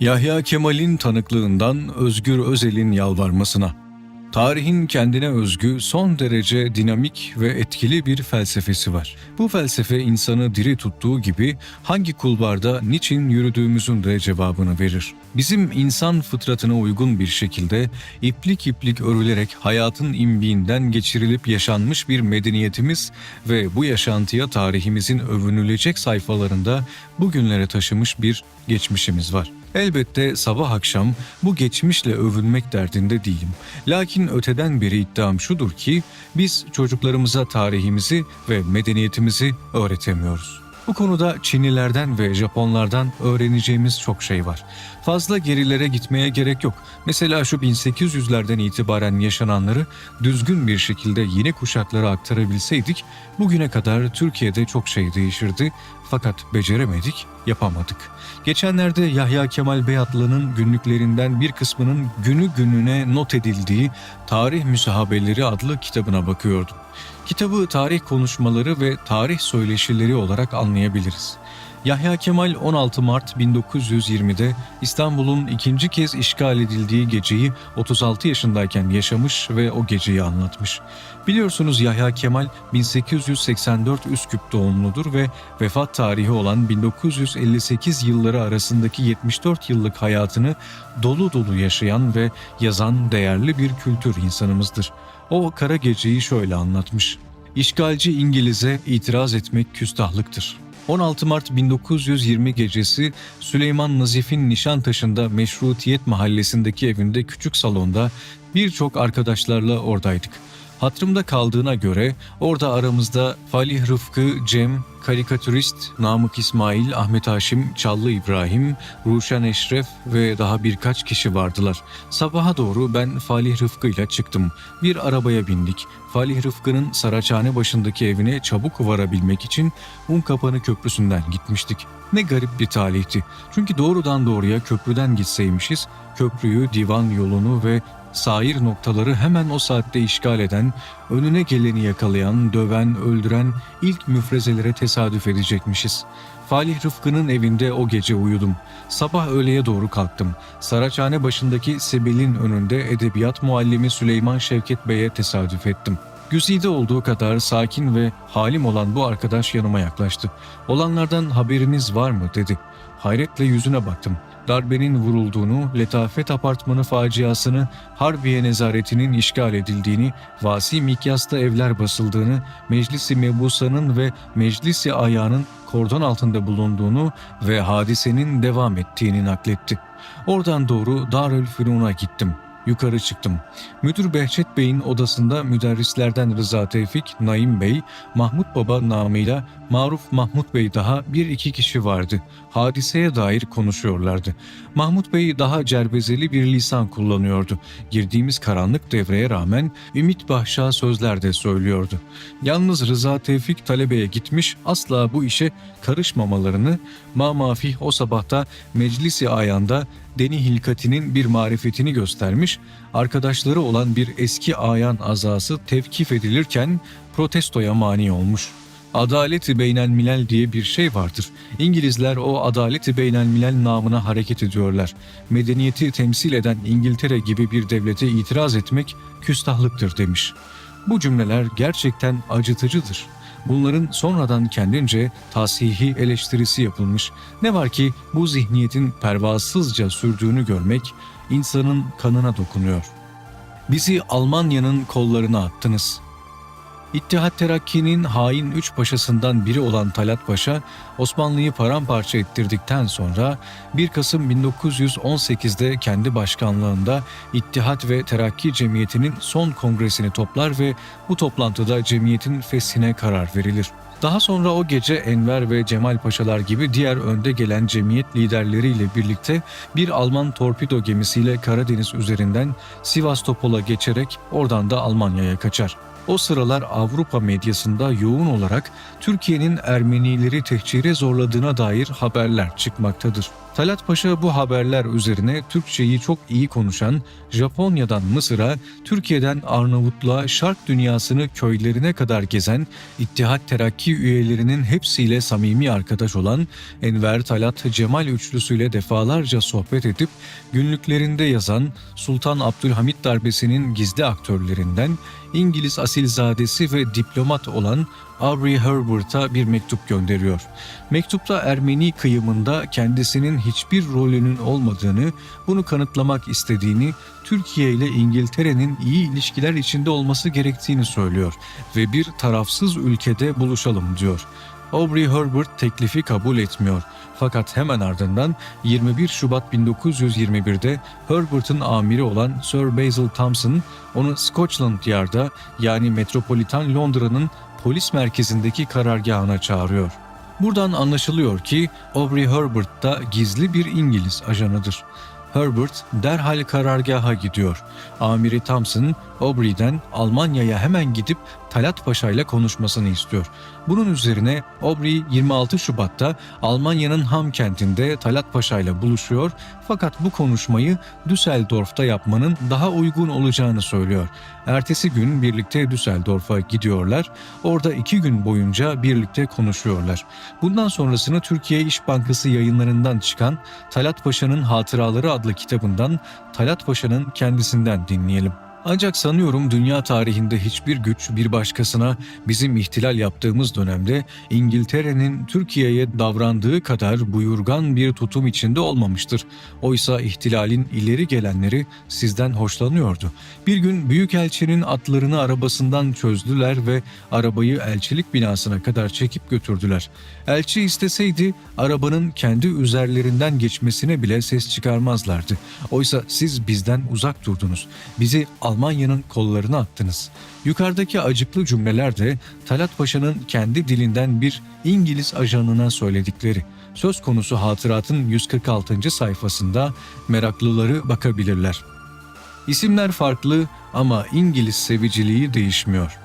Yahya Kemal'in tanıklığından Özgür Özel'in yalvarmasına. Tarihin kendine özgü son derece dinamik ve etkili bir felsefesi var. Bu felsefe insanı diri tuttuğu gibi hangi kulvarda niçin yürüdüğümüzün de cevabını verir. Bizim insan fıtratına uygun bir şekilde iplik iplik örülerek hayatın imbiğinden geçirilip yaşanmış bir medeniyetimiz ve bu yaşantıya tarihimizin övünülecek sayfalarında bugünlere taşımış bir geçmişimiz var. Elbette sabah akşam bu geçmişle övünmek derdinde değilim. Lakin öteden beri iddiam şudur ki biz çocuklarımıza tarihimizi ve medeniyetimizi öğretemiyoruz. Bu konuda Çinlilerden ve Japonlardan öğreneceğimiz çok şey var. Fazla gerilere gitmeye gerek yok. Mesela şu 1800'lerden itibaren yaşananları düzgün bir şekilde yeni kuşaklara aktarabilseydik bugüne kadar Türkiye'de çok şey değişirdi fakat beceremedik, yapamadık. Geçenlerde Yahya Kemal Beyatlı'nın günlüklerinden bir kısmının günü gününe not edildiği Tarih Müsahabeleri adlı kitabına bakıyordum. Kitabı tarih konuşmaları ve tarih söyleşileri olarak anlayabiliriz. Yahya Kemal 16 Mart 1920'de İstanbul'un ikinci kez işgal edildiği geceyi 36 yaşındayken yaşamış ve o geceyi anlatmış. Biliyorsunuz Yahya Kemal 1884 Üsküp doğumludur ve vefat tarihi olan 1958 yılları arasındaki 74 yıllık hayatını dolu dolu yaşayan ve yazan değerli bir kültür insanımızdır. O kara geceyi şöyle anlatmış. İşgalci İngiliz'e itiraz etmek küstahlıktır. 16 Mart 1920 gecesi Süleyman Nazif'in Nişantaşı'nda Meşrutiyet Mahallesi'ndeki evinde küçük salonda birçok arkadaşlarla oradaydık. Hatırımda kaldığına göre orada aramızda Falih Rıfkı, Cem, karikatürist Namık İsmail, Ahmet Haşim, Çallı İbrahim, Ruşen Eşref ve daha birkaç kişi vardılar. Sabaha doğru ben Falih Rıfkı ile çıktım. Bir arabaya bindik. Falih Rıfkı'nın Saraçhane başındaki evine çabuk varabilmek için Unkapanı Köprüsü'nden gitmiştik. Ne garip bir talihti. Çünkü doğrudan doğruya köprüden gitseymişiz, köprüyü, divan yolunu ve sair noktaları hemen o saatte işgal eden, önüne geleni yakalayan, döven, öldüren ilk müfrezelere tesadüf edecekmişiz. Falih Rıfkı'nın evinde o gece uyudum. Sabah öğleye doğru kalktım. Saraçhane başındaki Sebil'in önünde edebiyat muallimi Süleyman Şevket Bey'e tesadüf ettim. Güzide olduğu kadar sakin ve halim olan bu arkadaş yanıma yaklaştı. Olanlardan haberiniz var mı dedi. Hayretle yüzüne baktım. Darbenin vurulduğunu, Letafet Apartmanı faciasını, Harbiye Nezaretinin işgal edildiğini, Vasi Mikyas'ta evler basıldığını, Meclisi Mebusa'nın ve Meclisi Ayağı'nın kordon altında bulunduğunu ve hadisenin devam ettiğini nakletti. Oradan doğru Darülfünun'a gittim. Yukarı çıktım. Müdür Behçet Bey'in odasında müderrislerden Rıza Tevfik, Naim Bey, Mahmut Baba namıyla Maruf Mahmut Bey daha bir iki kişi vardı. Hadiseye dair konuşuyorlardı. Mahmut Bey daha cerbezeli bir lisan kullanıyordu. Girdiğimiz karanlık devreye rağmen ümit bahşa sözler de söylüyordu. Yalnız Rıza Tevfik talebeye gitmiş asla bu işe karışmamalarını mamafih o sabahta meclisi ayanda Deni Hilkati'nin bir marifetini göstermiş, arkadaşları olan bir eski ayan azası tevkif edilirken protestoya mani olmuş. Adaleti beynelmilel diye bir şey vardır. İngilizler o adaleti beynelmilel namına hareket ediyorlar. Medeniyeti temsil eden İngiltere gibi bir devlete itiraz etmek küstahlıktır demiş. Bu cümleler gerçekten acıtıcıdır. Bunların sonradan kendince tasihi eleştirisi yapılmış. Ne var ki bu zihniyetin pervasızca sürdüğünü görmek insanın kanına dokunuyor. Bizi Almanya'nın kollarına attınız. İttihat Terakki'nin hain üç paşasından biri olan Talat Paşa, Osmanlı'yı paramparça ettirdikten sonra 1 Kasım 1918'de kendi başkanlığında İttihat ve Terakki Cemiyeti'nin son kongresini toplar ve bu toplantıda cemiyetin feshine karar verilir. Daha sonra o gece Enver ve Cemal Paşalar gibi diğer önde gelen cemiyet liderleriyle birlikte bir Alman torpido gemisiyle Karadeniz üzerinden Sivastopol'a geçerek oradan da Almanya'ya kaçar. O sıralar Avrupa medyasında yoğun olarak Türkiye'nin Ermenileri tehcire zorladığına dair haberler çıkmaktadır. Talat Paşa bu haberler üzerine Türkçeyi çok iyi konuşan Japonya'dan Mısır'a, Türkiye'den Arnavutluğa, Şark dünyasını köylerine kadar gezen İttihat Terakki üyelerinin hepsiyle samimi arkadaş olan Enver Talat Cemal üçlüsüyle defalarca sohbet edip günlüklerinde yazan Sultan Abdülhamit darbesinin gizli aktörlerinden İngiliz asilzadesi ve diplomat olan Aubrey Herbert'a bir mektup gönderiyor. Mektupta Ermeni kıyımında kendisinin hiçbir rolünün olmadığını, bunu kanıtlamak istediğini, Türkiye ile İngiltere'nin iyi ilişkiler içinde olması gerektiğini söylüyor ve bir tarafsız ülkede buluşalım diyor. Aubrey Herbert teklifi kabul etmiyor. Fakat hemen ardından 21 Şubat 1921'de Herbert'ın amiri olan Sir Basil Thompson onu Scotland Yard'a yani Metropolitan Londra'nın polis merkezindeki karargahına çağırıyor. Buradan anlaşılıyor ki Aubrey Herbert da gizli bir İngiliz ajanıdır. Herbert derhal karargaha gidiyor. Amiri Thompson, Aubrey'den Almanya'ya hemen gidip Talat Paşa ile konuşmasını istiyor. Bunun üzerine Aubrey 26 Şubat'ta Almanya'nın Ham kentinde Talat Paşa ile buluşuyor fakat bu konuşmayı Düsseldorf'ta yapmanın daha uygun olacağını söylüyor. Ertesi gün birlikte Düsseldorf'a gidiyorlar. Orada iki gün boyunca birlikte konuşuyorlar. Bundan sonrasını Türkiye İş Bankası yayınlarından çıkan Talat Paşa'nın Hatıraları adlı kitabından Talat Paşa'nın kendisinden dinleyelim. Ancak sanıyorum dünya tarihinde hiçbir güç bir başkasına bizim ihtilal yaptığımız dönemde İngiltere'nin Türkiye'ye davrandığı kadar buyurgan bir tutum içinde olmamıştır. Oysa ihtilalin ileri gelenleri sizden hoşlanıyordu. Bir gün Büyükelçinin atlarını arabasından çözdüler ve arabayı elçilik binasına kadar çekip götürdüler. Elçi isteseydi arabanın kendi üzerlerinden geçmesine bile ses çıkarmazlardı. Oysa siz bizden uzak durdunuz. Bizi Almanya'nın kollarına attınız. Yukarıdaki acıklı cümleler de Talat Paşa'nın kendi dilinden bir İngiliz ajanına söyledikleri. Söz konusu hatıratın 146. sayfasında meraklıları bakabilirler. İsimler farklı ama İngiliz seviciliği değişmiyor.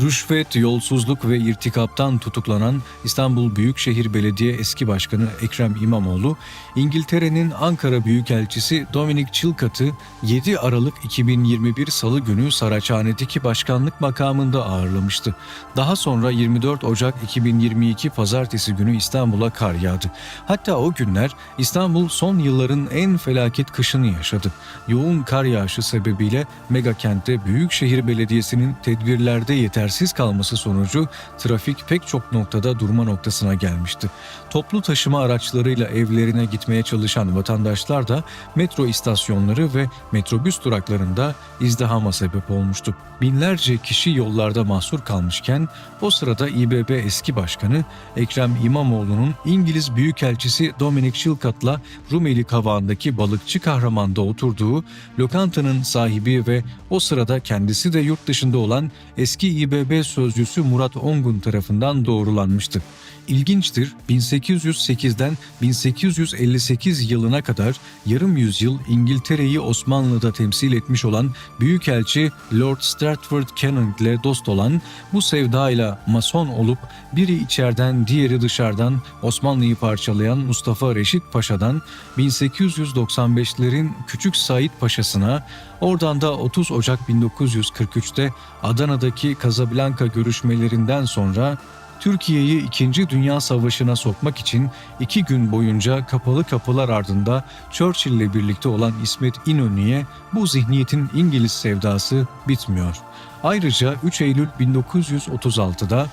Rüşvet, yolsuzluk ve irtikaptan tutuklanan İstanbul Büyükşehir Belediye Eski Başkanı Ekrem İmamoğlu, İngiltere'nin Ankara Büyükelçisi Dominic Chilcot'ı 7 Aralık 2021 Salı günü Saraçhane'deki başkanlık makamında ağırlamıştı. Daha sonra 24 Ocak 2022 Pazartesi günü İstanbul'a kar yağdı. Hatta o günler İstanbul son yılların en felaket kışını yaşadı. Yoğun kar yağışı sebebiyle mega kentte Büyükşehir Belediyesi'nin tedbirlerde yetersiz kalması sonucu trafik pek çok noktada durma noktasına gelmişti. Toplu taşıma araçlarıyla evlerine gitmeye çalışan vatandaşlar da metro istasyonları ve metrobüs duraklarında izdihama sebep olmuştu. Binlerce kişi yollarda mahsur kalmışken o sırada İBB eski başkanı Ekrem İmamoğlu'nun İngiliz Büyükelçisi Dominic Chilcot'la Rumeli Kavağı'ndaki balıkçı kahramanda oturduğu lokantanın sahibi ve o sırada kendisi de yurt dışında olan eski İBB sözcüsü Murat Ongun tarafından doğrulanmıştı. İlginçtir 1808'den 1858 yılına kadar yarım yüzyıl İngiltere'yi Osmanlı'da temsil etmiş olan Büyükelçi Lord Stratford Canning ile dost olan bu sevdayla mason olup biri içeriden diğeri dışarıdan Osmanlı'yı parçalayan Mustafa Reşit Paşa'dan 1895'lerin Küçük Said Paşa'sına oradan da 30 Ocak 1943'te Adana'daki Casablanca görüşmelerinden sonra Türkiye'yi 2. Dünya Savaşı'na sokmak için iki gün boyunca kapalı kapılar ardında Churchill ile birlikte olan İsmet İnönü'ye bu zihniyetin İngiliz sevdası bitmiyor. Ayrıca 3 Eylül 1936'da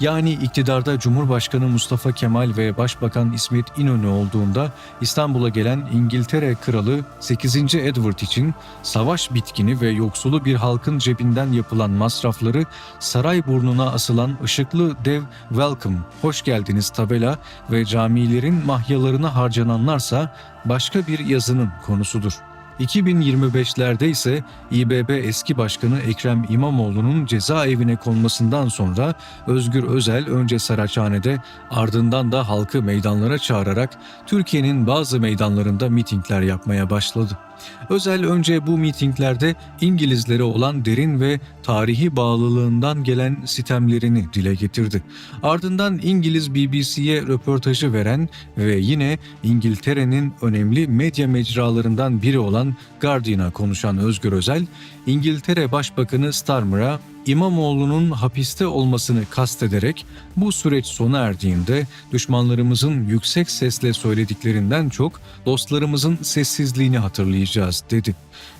yani iktidarda Cumhurbaşkanı Mustafa Kemal ve Başbakan İsmet İnönü olduğunda İstanbul'a gelen İngiltere Kralı 8. Edward için savaş bitkini ve yoksulu bir halkın cebinden yapılan masrafları saray burnuna asılan ışıklı dev Welcome, hoş geldiniz tabela ve camilerin mahyalarına harcananlarsa başka bir yazının konusudur. 2025'lerde ise İBB eski başkanı Ekrem İmamoğlu'nun cezaevine konmasından sonra Özgür Özel önce Saraçhane'de ardından da halkı meydanlara çağırarak Türkiye'nin bazı meydanlarında mitingler yapmaya başladı. Özel önce bu mitinglerde İngilizlere olan derin ve tarihi bağlılığından gelen sitemlerini dile getirdi. Ardından İngiliz BBC'ye röportajı veren ve yine İngiltere'nin önemli medya mecralarından biri olan Guardian'a konuşan Özgür Özel, İngiltere Başbakanı Starmer'a İmamoğlu'nun hapiste olmasını kastederek bu süreç sona erdiğinde düşmanlarımızın yüksek sesle söylediklerinden çok dostlarımızın sessizliğini hatırlayacağız dedi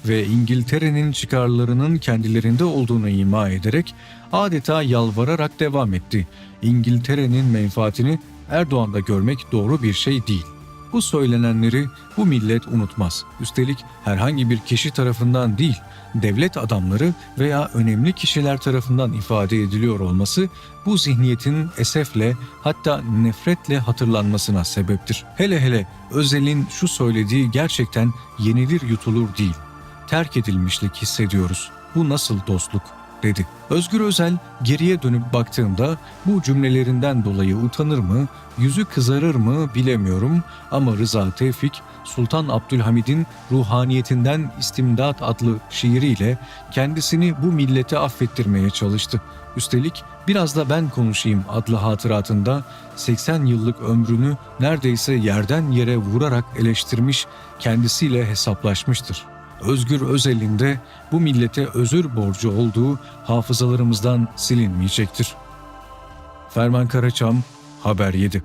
ve İngiltere'nin çıkarlarının kendilerinde olduğunu ima ederek adeta yalvararak devam etti. İngiltere'nin menfaatini Erdoğan'da görmek doğru bir şey değil. Bu söylenenleri bu millet unutmaz. Üstelik herhangi bir kişi tarafından değil, devlet adamları veya önemli kişiler tarafından ifade ediliyor olması bu zihniyetin esefle hatta nefretle hatırlanmasına sebeptir. Hele hele Özel'in şu söylediği gerçekten yenilir yutulur değil. Terk edilmişlik hissediyoruz. Bu nasıl dostluk? Dedi. Özgür Özel geriye dönüp baktığımda bu cümlelerinden dolayı utanır mı, yüzü kızarır mı bilemiyorum ama Rıza Tevfik Sultan Abdülhamid'in Ruhaniyetinden İstimdat adlı şiiriyle kendisini bu millete affettirmeye çalıştı. Üstelik biraz da ben konuşayım adlı hatıratında 80 yıllık ömrünü neredeyse yerden yere vurarak eleştirmiş, kendisiyle hesaplaşmıştır. Özgür Özel'in de bu millete özür borcu olduğu hafızalarımızdan silinmeyecektir. Ferman Karaçam, Haber 7